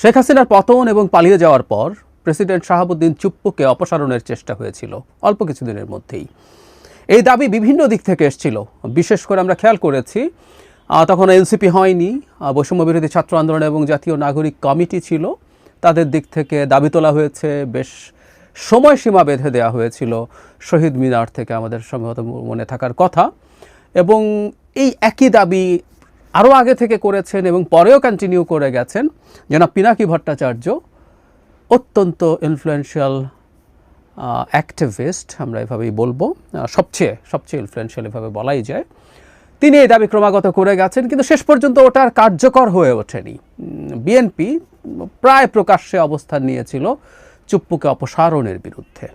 শেখ হাসিনার পতন এবং পালিয়ে যাওয়ার পর প্রেসিডেন্ট শাহাবুদ্দিন চুপ্পুকে অপসারণের চেষ্টা হয়েছিল অল্প কিছুদিনের মধ্যেই। এই দাবি বিভিন্ন দিক থেকে এসেছিল। বিশেষ করে আমরা খেয়াল করেছি তখন এনসিপি হয়নি বৈষম্য বিরোধী ছাত্র আন্দোলন এবং জাতীয় নাগরিক কমিটি ছিল। তাদের দিক থেকে দাবি তোলা হয়েছে, বেশ সময়সীমা বেঁধে দেওয়া হয়েছিল শহীদ মিনার থেকে আমাদের সম্ভবত মনে থাকার কথা। এবং এই একই দাবি আরও আগে থেকে করেছেন এবং পরেও কন্টিনিউ করে গেছেন, জনাব পিনাকি ভট্টাচার্য, অত্যন্ত ইনফ্লুয়েন্সিয়াল অ্যাক্টিভিস্ট আমরা এভাবেই বলব সবচেয়ে সবচেয়ে ইনফ্লুয়েন্সিয়াল এভাবে বলাই যায়। তিনি এই দাবি ক্রমাগত করে গেছেন, কিন্তু শেষ পর্যন্ত ওটার কার্যকর হয়ে ওঠেনি। বিএনপি প্রায় প্রকাশ্যে অবস্থান নিয়েছিল চুপ্পুকে অপসারণের বিরুদ্ধে।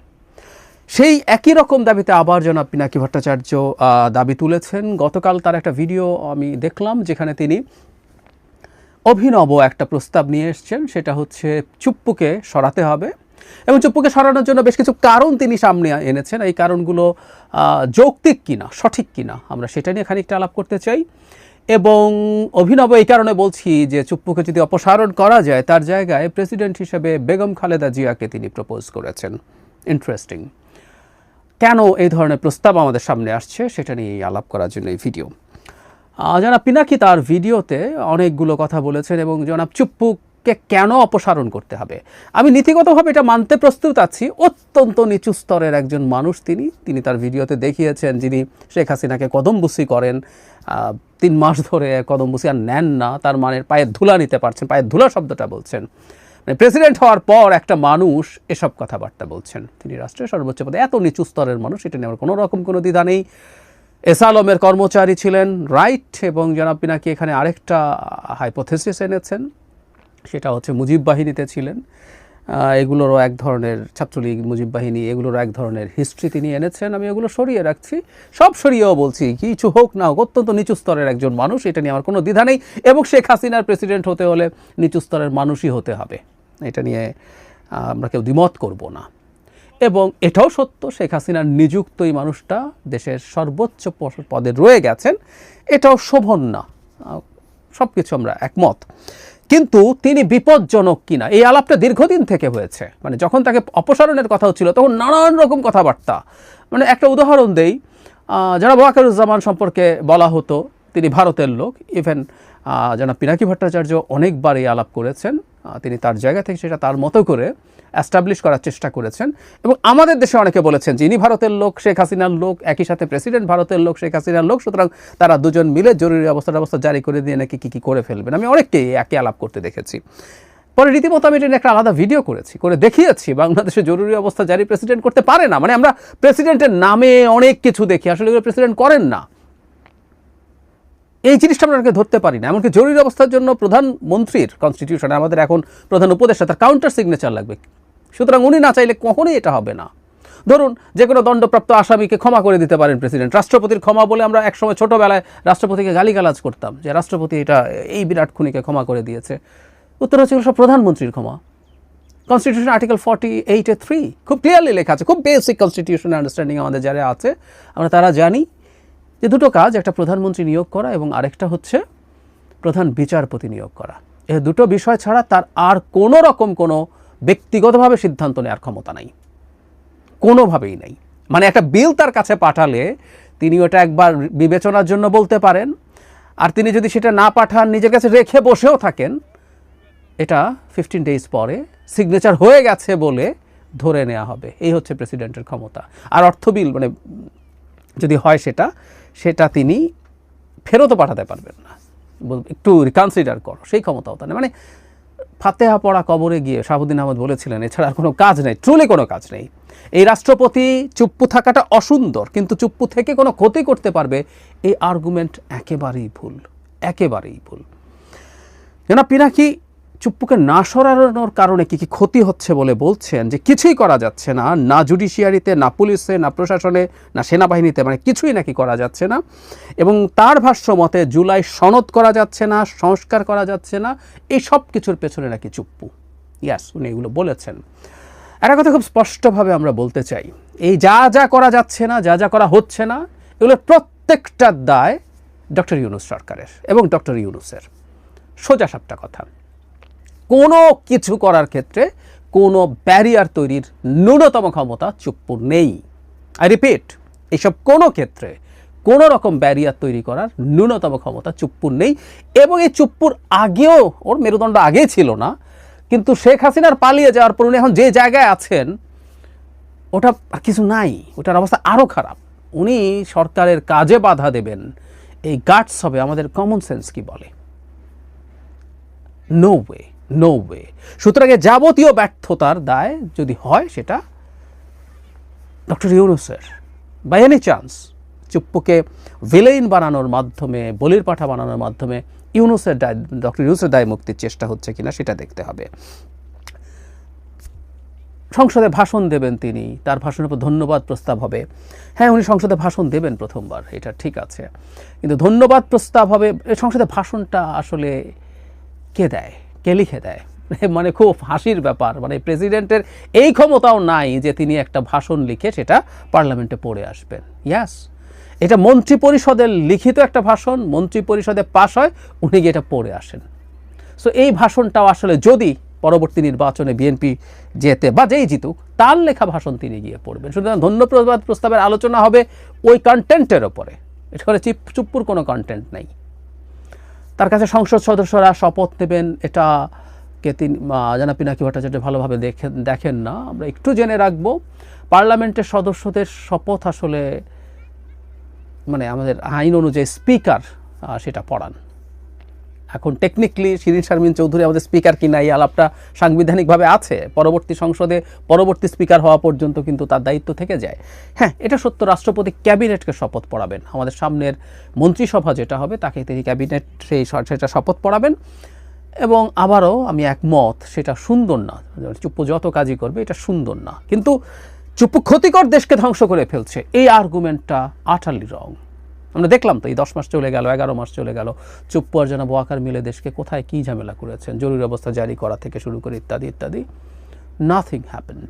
সেই একই রকম দাবিতে আবার জনাব পিনাকি ভট্টাচার্য দাবি তুলেছেন। গতকাল তার একটা ভিডিও আমি দেখলাম যেখানে তিনি অভিনব একটা প্রস্তাব নিয়ে এসছেন, সেটা হচ্ছে চুপ্পুকে সরাতে হবে। এবং চুপ্পুকে সরানোর জন্য বেশ কিছু কারণ তিনি সামনে এনেছেন। এই কারণগুলো যৌক্তিক কিনা, সঠিক কিনা, আমরা সেটা নিয়ে খানিকটা আলাপ করতে চাই। এবং অভিনব এই কারণে বলছি যে চুপ্পুকে যদি অপসারণ করা যায়, তার জায়গায় প্রেসিডেন্ট হিসেবে বেগম খালেদা জিয়াকে তিনি প্রপোজ করেছেন। ইন্টারেস্টিং। কেন এই ধরনের প্রস্তাব আমাদের সামনে আসছে সেটা নিয়ে আলাপ করার জন্য এই ভিডিও। জনাব পিনাকি তার ভিডিওতে অনেকগুলো কথা বলেছেন এবং জনাব চুপ্পুকে কেন অপসারণ করতে হবে? আমি নীতিগতভাবে এটা মানতে প্রস্তুত আছি। অত্যন্ত নিচু স্তরের একজন মানুষ তিনি। তিনি তার ভিডিওতে দেখিয়েছেন যিনি শেখ হাসিনাকে কদমবুসি করেন। তিন মাস ধরে কদমবুসি আর নেন না। তার মানের পায়ের ধুলা নিতে পারছেন, পায়ের ধুলা শব্দটা বলছেন। প্রেসিডেন্ট হওয়ার পর একটা মানুষ এসব কথাবার্তা বলছেন। তিনি রাষ্ট্রের সর্বোচ্চ পদে, এত নিচু স্তরের মানুষ, এটা নিয়ে আমার কোনো রকম কোনো দ্বিধা নেই। এস আলমের কর্মচারী ছিলেন, রাইট, এবং জনাব পিনাকি এখানে আরেকটা হাইপোথেসিস এনেছেন, সেটা হচ্ছে মুজিব বাহিনীতে ছিলেন। এগুলোরও এক ধরনের ছাত্রলীগ, মুজিব বাহিনী, এগুলোরও এক ধরনের হিস্ট্রি তিনি এনেছেন। আমি এগুলো সরিয়ে রাখছি, সব সরিয়েও বলছি, কিছু হোক না হোক, অত্যন্ত নিচু স্তরের একজন মানুষ, এটা নিয়ে আমার কোনো দ্বিধা নেই, এবং শেখ হাসিনার প্রেসিডেন্ট হতে হলে নিচু স্তরের মানুষই হতে হবে। এটা নিয়ে আমরা কেউ দ্বিমত করব না। এবং এটাও সত্য, শেখ হাসিনার নিযুক্ত এই মানুষটা দেশের সর্বোচ্চ পদে রয়ে গেছেন, এটাও শোভন না। সব কিছু আমরা একমত। কিন্তু তিনি বিপজ্জনক কিনা, এই আলাপটা দীর্ঘদিন থেকে হয়েছে। মানে যখন তাকে অপসারণের কথা হচ্ছিল, তখন নানান রকম কথাবার্তা। মানে একটা উদাহরণ দেই যারা জনাব ওয়াকারুজ্জামান সম্পর্কে বলা হতো, তিনি ভারতের লোক ইভেন জনাব পিনাকি ভট্টাচার্য অনেকবার এই আলাপ করেছেন। তিনি তার জায়গা থেকে সেটা তার মতো করে অ্যাস্টাবলিশ করার চেষ্টা করেছেন। এবং আমাদের দেশে অনেকে বলেছেন যিনি ভারতের লোক, শেখ হাসিনার লোক, একই সাথে প্রেসিডেন্ট ভারতের লোক, শেখ হাসিনার লোক, সুতরাং তারা দুজন মিলে জরুরি অবস্থা ব্যবস্থা জারি করে দিয়ে নাকি কী কী করে ফেলবেন? আমি অনেককেই একই আলাপ করতে দেখেছি। পরে রীতিমতো আমি এটা একটা আলাদা ভিডিও করেছি, করে দেখিয়েছি, বাংলাদেশে জরুরি অবস্থা জারি প্রেসিডেন্ট করতে পারে না। মানে আমরা প্রেসিডেন্টের নামে অনেক কিছু দেখি, আসলে প্রেসিডেন্ট করেন না। এই জিনিসটা আমরা ধরতে পারি না। এমনকি জরুরি অবস্থার জন্য প্রধানমন্ত্রীর কনস্টিটিউশনে আমাদের এখন প্রধান উপদেষ্টা, তার কাউন্টার সিগনেচার লাগবে। সুতরাং উনি না চাইলে কখনোই এটা হবে না। ধরুন যে কোনো দণ্ডপ্রাপ্ত আসামিকে ক্ষমা করে দিতে পারেন প্রেসিডেন্ট রাষ্ট্রপতির ক্ষমা বলে আমরা একসময় ছোটোবেলায় রাষ্ট্রপতিকে গালিগালাজ করতাম যে রাষ্ট্রপতি এটা, এই বিরাট খুনিকে ক্ষমা করে দিয়েছে। উত্তর হচ্ছে সব প্রধানমন্ত্রীর ক্ষমা। কনস্টিটিউশন আর্টিকেল ফর্টি এইটে থ্রি খুব ক্লিয়ারলি লেখা আছে, খুব বেসিক কনস্টিটিউশন আন্ডারস্ট্যান্ডিং আমাদের যারা আছে, আমরা তারা জানি। যে দুটো কাজ একটা প্রধানমন্ত্রী নিয়োগ করা এবং আরেকটা হচ্ছে প্রধান বিচারপতি নিয়োগ করা। এ দুটো বিষয় ছাড়া তার আর কোনো রকম কোনো ব্যক্তিগতভাবে সিদ্ধান্ত নেওয়ার ক্ষমতা নাই। কোনোভাবেই নাই। মানে একটা বিল তার কাছে পাঠালে তিনি ওটা একবার বিবেচনার জন্য বলতে পারেন, আর তিনি যদি সেটা না পাঠান, নিজের কাছে রেখে বসেও থাকেন, এটা ফিফটিন ডেজ পরে সিগনেচার হয়ে গেছে বলে ধরে নেওয়া হবে। এই হচ্ছে প্রেসিডেন্টের ক্ষমতা। আর অর্থ বিল মানে যদি হয় সেটা সেটা তিনি ফেরতও পাঠাতে পারবেন না। একটু রিকনসিডার করো, সেই ক্ষমতাও তার। মানে ফাতেহা পড়া কবরে গিয়ে শাহাবুদ্দিন আহমদ বলেছিলেন, এছাড়া আর কোনো কাজ নেই ট্রুলি কোনো কাজ নেই। এই রাষ্ট্রপতি চুপ্পু থাকাটা অসুন্দর, কিন্তু চুপ্পু থেকে কোনো ক্ষতি করতে পারবে, এই আর্গুমেন্ট একেবারেই ভুল একেবারেই ভুল। জনাব পিনাকি চুপ্পুকে না সরানোর কারণে কি কি ক্ষতি হচ্ছে বলে বলছেন? যে কিছুই করা যাচ্ছে না না জুডিশিয়ারিতে, না পুলিশে, না প্রশাসনে, না সেনাবাহিনীতে মানে কিছুই নাকি করা যাচ্ছে না। এবং তার ভাষ্য মতে জুলাই সনদ করা যাচ্ছে না, সংস্কার করা যাচ্ছে না, এই সব কিছুর পেছনে নাকি চুপ্পু। ইয়াস, উনি এগুলো বলেছেন। একটা কথা খুব স্পষ্টভাবে আমরা বলতে চাই, এই যা যা করা যাচ্ছে না, যা যা করা হচ্ছে না এগুলোর প্রত্যেকটার দায় ডক্টর ইউনুস সরকারের এবং ডক্টর ইউনুসের। সোজা সাপটা কথা। কোনো কিছু করার ক্ষেত্রে কোনো ব্যারিয়ার তৈরির ন্যূনতম ক্ষমতা চুপ্পুর নেই। আই রিপিট এসব কোনো ক্ষেত্রে কোনো রকম ব্যারিয়ার তৈরি করার ন্যূনতম ক্ষমতা চুপ্পুর নেই এবং এই চুপ্পুর আগেও, ওর মেরুদণ্ড আগে ছিল না, কিন্তু শেখ হাসিনার পালিয়ে যাওয়ার পর উনি এখন যে জায়গায় আছেন, ওটা আর কিছু নাই, ওটার অবস্থা আরও খারাপ। উনি সরকারের কাজে বাধা দেবেন, এই গার্ডস হবে আমাদের কমন সেন্স কি বলে? নো ওয়ে নো ওয়ে সুতরাং যাবতীয় ব্যর্থতার দায় যদি হয় সেটা ডক্টর ইউনুসের বাই এনি চান্স চুপ্পুকে ভিলেইন বানানোর মাধ্যমে, বলির পাঠা বানানোর মাধ্যমে ইউনুসের দায় ডক্টর ইউনুসের দায় মুক্তির চেষ্টা হচ্ছে কিনা সেটা দেখতে হবে। সংসদে ভাষণ দেবেন তিনি, তার ভাষণের উপর ধন্যবাদ প্রস্তাব হবে। হ্যাঁ উনি সংসদে ভাষণ দেবেন প্রথমবার, এটা ঠিক আছে। কিন্তু ধন্যবাদ প্রস্তাব হবে সংসদে ভাষণটা আসলে কে দেয়? কে লিখে দেয়। মানে খুব হাসির ব্যাপার। মানে প্রেসিডেন্টের এই ক্ষমতাও নাই যে তিনি একটা ভাষণ লিখে সেটা পার্লামেন্টে পড়ে আসবেন। ইয়াস এটা মন্ত্রী পরিষদের লিখিত একটা ভাষণ মন্ত্রী পরিষদে পাশ হয়, উনি গিয়ে এটা পড়ে আসেন। সো এই ভাষণটাও আসলে যদি পরবর্তী নির্বাচনে বিএনপি যেতে বা যেই জিতুক, তার লেখা ভাষণ তিনি গিয়ে পড়বেন। সুতরাং ধন্যবাদ প্রস্তাবের আলোচনা হবে ওই কন্টেন্টের ওপরে। এখানে চিপ চুপ্পুর কোনো কন্টেন্ট নেই। তার কাছে সংসদ সদস্যরা শপথ নেবেন এটা কে তিনি জানা পিনাকি ভট্টাচার্য ভালোভাবে দেখেন দেখেন না। আমরা একটু জেনে রাখব, পার্লামেন্টের সদস্যদের শপথ আসলে মানে আমাদের আইন অনুযায়ী স্পিকার সেটা পড়ান। এখন টেকনিক্যালি শিরিন শারমিন চৌধুরী আমাদের স্পিকার কিনা এই আলাপটা সাংবিধানিকভাবে আছে, পরবর্তী সংসদে পরবর্তী স্পিকার হওয়া পর্যন্ত কিন্তু তার দায়িত্ব থেকে যায়। হ্যাঁ এটা সত্য, রাষ্ট্রপতি ক্যাবিনেটকে শপথ পড়াবেন। আমাদের সামনের মন্ত্রিসভা যেটা হবে, তাকে তিনি ক্যাবিনেট সেই সেটা শপথ পড়াবেন। এবং আবারও আমি একমত, সেটা সুন্দর না। চুপ্পু যত কাজই করবে, এটা সুন্দর না। কিন্তু চুপ্পু ক্ষতিকর দেশকে ধ্বংস করে ফেলছে। এই আর্গুমেন্টটা আটালি রং। আমরা দেখলাম তো, এই দশ মাস চলে গেল, এগারো মাস চলে গেল। চুপ্পু আর বোয়াকার মিলে দেশকে কোথায় কী ঝামেলা করেছেন? জরুরি অবস্থা জারি করা থেকে শুরু করে ইত্যাদি ইত্যাদি। নাথিং হ্যাপেন্ড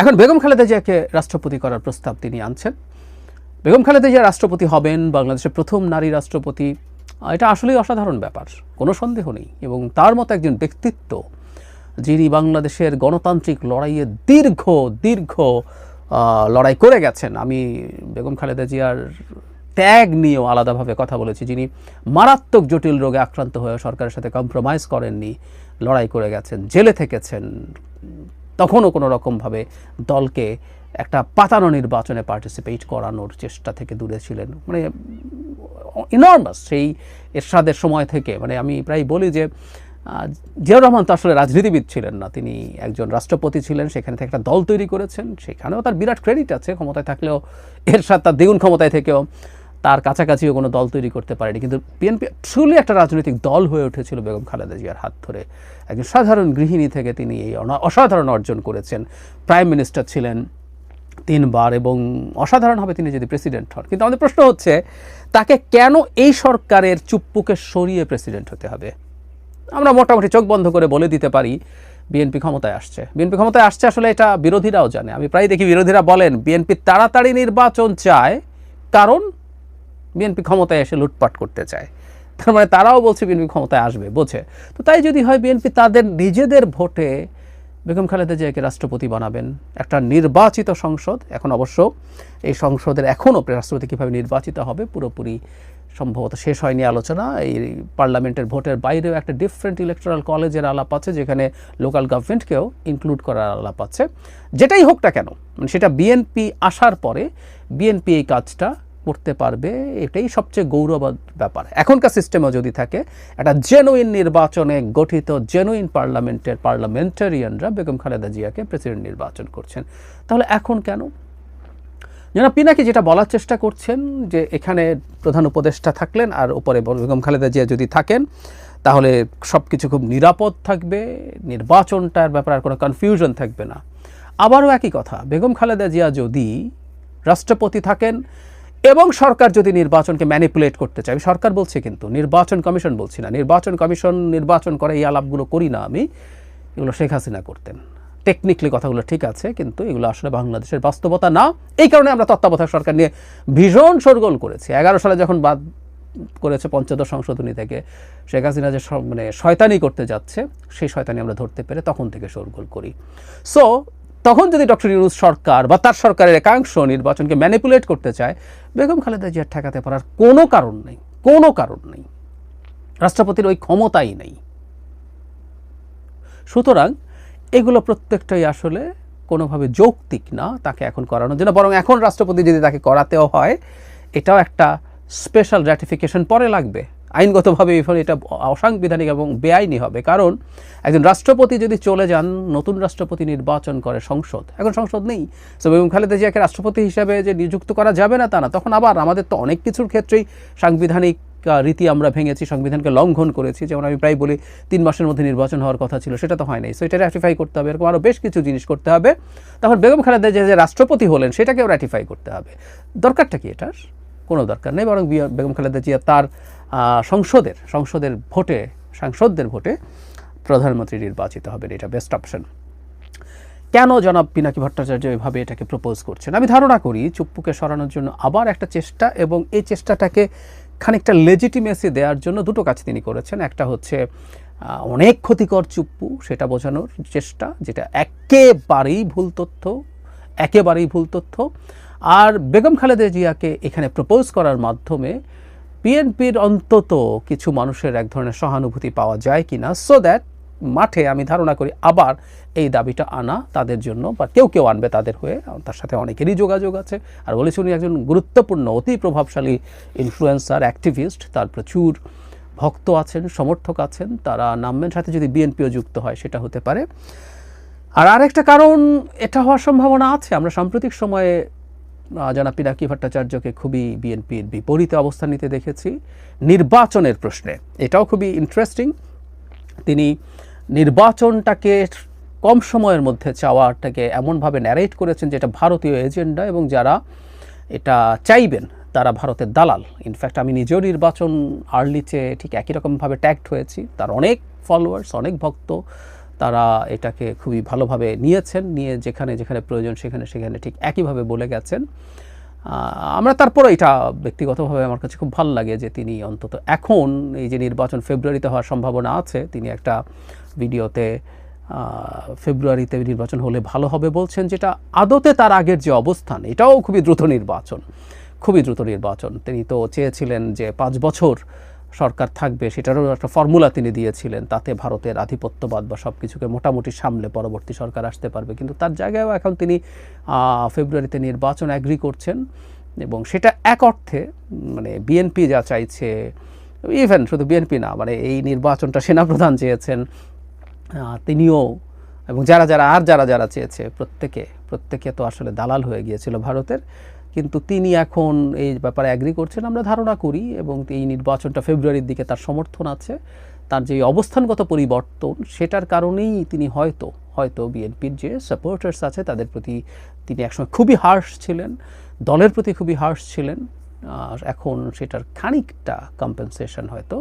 এখন বেগম খালেদা জিয়াকে রাষ্ট্রপতি করার প্রস্তাব তিনি আনছেন। বেগম খালেদা জিয়া রাষ্ট্রপতি হবেন, বাংলাদেশের প্রথম নারী রাষ্ট্রপতি। এটা আসলেই অসাধারণ ব্যাপার, কোনো সন্দেহ নেই। এবং তার মতো একজন ব্যক্তিত্ব, যিনি বাংলাদেশের গণতান্ত্রিক লড়াইয়ে দীর্ঘ দীর্ঘ লড়াই করে গেছেন। আমি বেগম খালেদা জিয়ার ত্যাগ নিয়েও আলাদাভাবে কথা বলেছি। যিনি মারাত্মক জটিল রোগে আক্রান্ত হয়ে সরকারের সাথে কম্প্রোমাইজ করেননি, লড়াই করে গেছেন, জেলে থেকেছেন, তখনও কোনো রকমভাবে দলকে একটা পাতানো নির্বাচনে পার্টিসিপেট করানোর চেষ্টা থেকে দূরে ছিলেন। মানে ইনর্মাস সেই এরশাদের সময় থেকে। মানে আমি প্রায় বলি যে জিয়াউর রহমান তো আসলে রাজনীতিবিদ ছিলেন না, তিনি একজন রাষ্ট্রপতি ছিলেন, সেখানে থেকে একটা দল তৈরি করেছেন, সেখানেও তার বিরাট ক্রেডিট আছে, ক্ষমতায় থাকলেও এর সাথে তার দ্বিগুণ ক্ষমতায় থেকেও তার কাছাকাছিও কোনো দল তৈরি করতে পারেনি। কিন্তু বিএনপি ট্রুলি একটা রাজনৈতিক দল হয়ে উঠেছিল বেগম খালেদা জিয়ার হাত ধরে। একজন সাধারণ গৃহিণী থেকে তিনি এই অসাধারণ অর্জন করেছেন। প্রাইম মিনিস্টার ছিলেন তিনবার এবং অসাধারণভাবে তিনি যদি প্রেসিডেন্ট হন। কিন্তু আমাদের প্রশ্ন হচ্ছে, তাকে কেন এই সরকারের চুপ্পুকে সরিয়ে প্রেসিডেন্ট হতে হবে? আমরা মোটামুটি চোখ বন্ধ করে বলে দিতে পারি বিএনপি ক্ষমতায় আসছে। বিএনপি ক্ষমতায় আসছে আসলে এটা বিরোধীরাও জানে। আমি প্রায় দেখি বিরোধীরা বলেন, বিএনপি তাড়াতাড়ি নির্বাচন চায় কারণ বিএনপি ক্ষমতায় এসে লুটপাট করতে চায়। তার মানে তারাও বলছে বিএনপি ক্ষমতায় আসবে, বোঝে। তো তাই যদি হয় বিএনপি তাদের নিজেদের ভোটে বেগম খালেদা জিয়াকে রাষ্ট্রপতি বানাবেন। একটা নির্বাচিত সংসদ, এখন অবশ্য এই সংসদের এখনও রাষ্ট্রপতি কীভাবে নির্বাচিত হবে পুরোপুরি সম্ভবত শেষ হয়নি আলোচনা। এই পার্লামেন্টের ভোটের বাইরেও একটা ডিফারেন্ট ইলেকট্রাল কলেজের আলাপ আছে, যেখানে লোকাল গভর্নমেন্টকেও ইনক্লুড করার আলাপ আছে। যেটাই হোক না কেন মানে সেটা বিএনপি আসার পরে বিএনপি এই কাজটা করতে পারবে, এটাই সবচেয়ে গৌরব ব্যাপার। এখনকার সিস্টেমও যদি থাকে, একটা জেনুইন নির্বাচনে গঠিত জেনুইন পার্লামেন্টের পার্লামেন্টারিয়ানরা বেগম খালেদা জিয়াকে প্রেসিডেন্ট নির্বাচন করছেন। তাহলে এখন কেন? জনাব পিনাকি যেটা বলার চেষ্টা করছেন যে এখানে প্রধান উপদেষ্টা থাকলেন আর উপরে বেগম খালেদা জিয়া যদি থাকেন, তাহলে সব কিছু খুব নিরাপদ থাকবে, নির্বাচনটার ব্যাপারে আর কোনো কনফিউশন থাকবে না। আবারও একই কথা, বেগম খালেদা জিয়া যদি রাষ্ট্রপতি থাকেন এবং সরকার যদি নির্বাচনকে ম্যানিপুলেট করতে চায় সরকার বলছে কিন্তু, নির্বাচন কমিশন বলছি না, নির্বাচন কমিশন নির্বাচন করে এই আলাপগুলো করি না আমি, এগুলো শেখ হাসিনা করতেন। টেকনিক্যালি কথাগুলো ঠিক আছে, কিন্তু এগুলো আসলে বাংলাদেশের বাস্তবতা না। এই কারণে আমরা তত্ত্বাবধায়ক সরকার নিয়ে ভীষণ সরগোল করেছি। এগারো সালে যখন বাদ করেছে পঞ্চদশ সংশোধনী থেকে, শেখ হাসিনা যে মানে শয়তানি করতে যাচ্ছে, সেই শয়তানি আমরা ধরতে পেরে তখন থেকে শোরগোল করি। সো তখন যদি ডক্টর ইউনুস সরকার বা তার সরকারের একাংশ নির্বাচনকে ম্যানিপুলেট করতে চায়, বেগম খালেদা জিয়ার ঠেকাতে পারার কোনো কারণ নেই, কোনো কারণ নেই। রাষ্ট্রপতির ওই ক্ষমতাই নেই। সুতরাং এগুলো প্রত্যেকটাই আসলে কোনোভাবে যৌক্তিক না তাকে এখন করানোর জন্য, বরং এখন রাষ্ট্রপতি যদি তাকে করাতেও হয়, এটাও একটা স্পেশাল র্যাটিফিকেশন পরে লাগবে। আইনগতভাবে এটা অসাংবিধানিক এবং বেআইনি হবে। কারণ একজন রাষ্ট্রপতি যদি চলে যান, নতুন রাষ্ট্রপতি নির্বাচন করে সংসদ, এখন সংসদ নেই। সো বেগম খালেদা জিয়াকে রাষ্ট্রপতি হিসাবে যে নিযুক্ত করা যাবে না তা না, তখন আবার আমাদের তো অনেক কিছুর ক্ষেত্রেই সাংবিধানিক রীতি আমরা ভেঙেছি, সংবিধানকে লঙ্ঘন করেছি, যেমন আমি প্রায় বলি তিন মাসের মধ্যে নির্বাচন হওয়ার কথা ছিল, সেটা তো হয় নাই। সো এটা র্যাটিফাই করতে হবে, এরকম আরও বেশ কিছু জিনিস করতে হবে। তখন বেগম খালেদা যে রাষ্ট্রপতি হলেন, সেটাকেও র্যাটিফাই করতে হবে। দরকারটা কি এটার? কোনো দরকার নেই, বরং বেগম খালেদা জিয়া তার সংসদের সংসদের ভোটে, সাংসদদের ভোটে প্রধানমন্ত্রী নির্বাচিত হবেন, এটা বেস্ট অপশন কেন জনাব পিনাকি ভট্টাচার্য এভাবে এটাকে প্রপোজ করছেন? আমি ধারণা করি চুপ্পুকে সরানোর জন্য আবার একটা চেষ্টা, এবং এই চেষ্টাটাকে খানিকটা লেজিটিমেসি দেওয়ার জন্য দুটো কাজ তিনি করেছেন। একটা হচ্ছে অনেক ক্ষতিকর চুপ্পু, সেটা বোঝানোর চেষ্টা, যেটা একেবারেই ভুল তথ্য, একেবারেই ভুল তথ্য। আর বেগম খালেদা জিয়াকে এখানে প্রপোজ করার মাধ্যমে বিএনপির অন্তত কিছু মানুষের এক ধরনের সহানুভূতি পাওয়া যায় কিনা সো দ্যাট মাঠে আমি ধারণা করি আবার এই দাবিটা আনা তাদের জন্য, বা কেউ কেউ আনবে তাদের হয়ে। তার সাথে অনেকেরই যোগাযোগ আছে। আর বলেছি উনি একজন গুরুত্বপূর্ণ, অতি প্রভাবশালী ইনফ্লুয়েন্সার অ্যাক্টিভিস্ট তার প্রচুর ভক্ত আছেন, সমর্থক আছেন। তারা নামবেন, সাথে যদি বিএনপিও যুক্ত হয়, সেটা হতে পারে। আর আরেকটা কারণ, এটা হওয়ার সম্ভাবনা আছে। আমরা সাম্প্রতিক সময়ে জনাব পিনাকি ভট্টাচার্যকে খুবই বিএনপির বিপরীতে অবস্থান নিতে দেখেছি। নির্বাচনের প্রশ্নে, এটাও খুবই ইন্টারেস্টিং তিনি নির্বাচনটাকে কম সময়ের মধ্যে চাওয়াটাকে এমনভাবে ন্যারেট করেছেন যেটা ভারতীয় এজেন্ডা এবং যারা এটা চাইবেন, তারা ভারতের দালাল। ইনফ্যাক্ট আমি নিজেও নির্বাচন আর্লিতে ঠিক একই রকমভাবে ট্যাগড হয়েছি। তার অনেক ফলোয়ার্স অনেক ভক্ত, তারা এটাকে খুবই ভালোভাবে নিয়েছেন, নিয়ে যেখানে যেখানে প্রয়োজন সেখানে সেখানে ঠিক একইভাবে বলে গেছেন। আমরা তারপরে এটা ব্যক্তিগতভাবে আমার কাছে খুব ভালো লাগে যে তিনি অন্তত এখন এই যে নির্বাচন ফেব্রুয়ারিতে হওয়ার সম্ভাবনা আছে, তিনি একটা ভিডিওতে ফেব্রুয়ারিতে নির্বাচন হলে ভালো হবে বলছেন, যেটা আদতে তার আগের যে অবস্থান, এটাও খুবই দ্রুত নির্বাচন। খুবই দ্রুত নির্বাচন। তিনি তো চেয়েছিলেন যে পাঁচ বছর সরকার থাকবে, সেটারও একটা ফর্মুলা তিনি দিয়েছিলেন, তাতে ভারতের আধিপত্যবাদ বা সব কিছুকে মোটামুটি সামলে পরবর্তী সরকার আসতে পারবে। কিন্তু তার জায়গায়ও এখন তিনি ফেব্রুয়ারিতে নির্বাচন অ্যাগ্রি করছেন এবং সেটা এক অর্থে মানে বিএনপি যা চাইছে ইভেন শুধু বিএনপি না মানে এই নির্বাচনটা সেনাপ্রধান চেয়েছেন তিনিও এবং যারা যারা আর যারা যারা চেয়েছে, প্রত্যেকে প্রত্যেকে তো আসলে দালাল হয়ে গিয়েছিল ভারতের। কিন্তু তিনি এখন এই ব্যাপারে অ্যাগ্রি করছেন, আমরা ধারণা করি এবং এই নির্বাচনটা ফেব্রুয়ারির দিকে তার সমর্থন আছে। তার যে অবস্থানগত পরিবর্তন, সেটার কারণেই তিনি হয়তো হয়তো বিএনপির যে সাপোর্টার্স আছে, তাদের প্রতি তিনি একসময় খুবই হার্শ ছিলেন, দলের প্রতি খুবই হার্শ ছিলেন। আর এখন সেটার খানিকটা কম্পেনসেশন হয়তো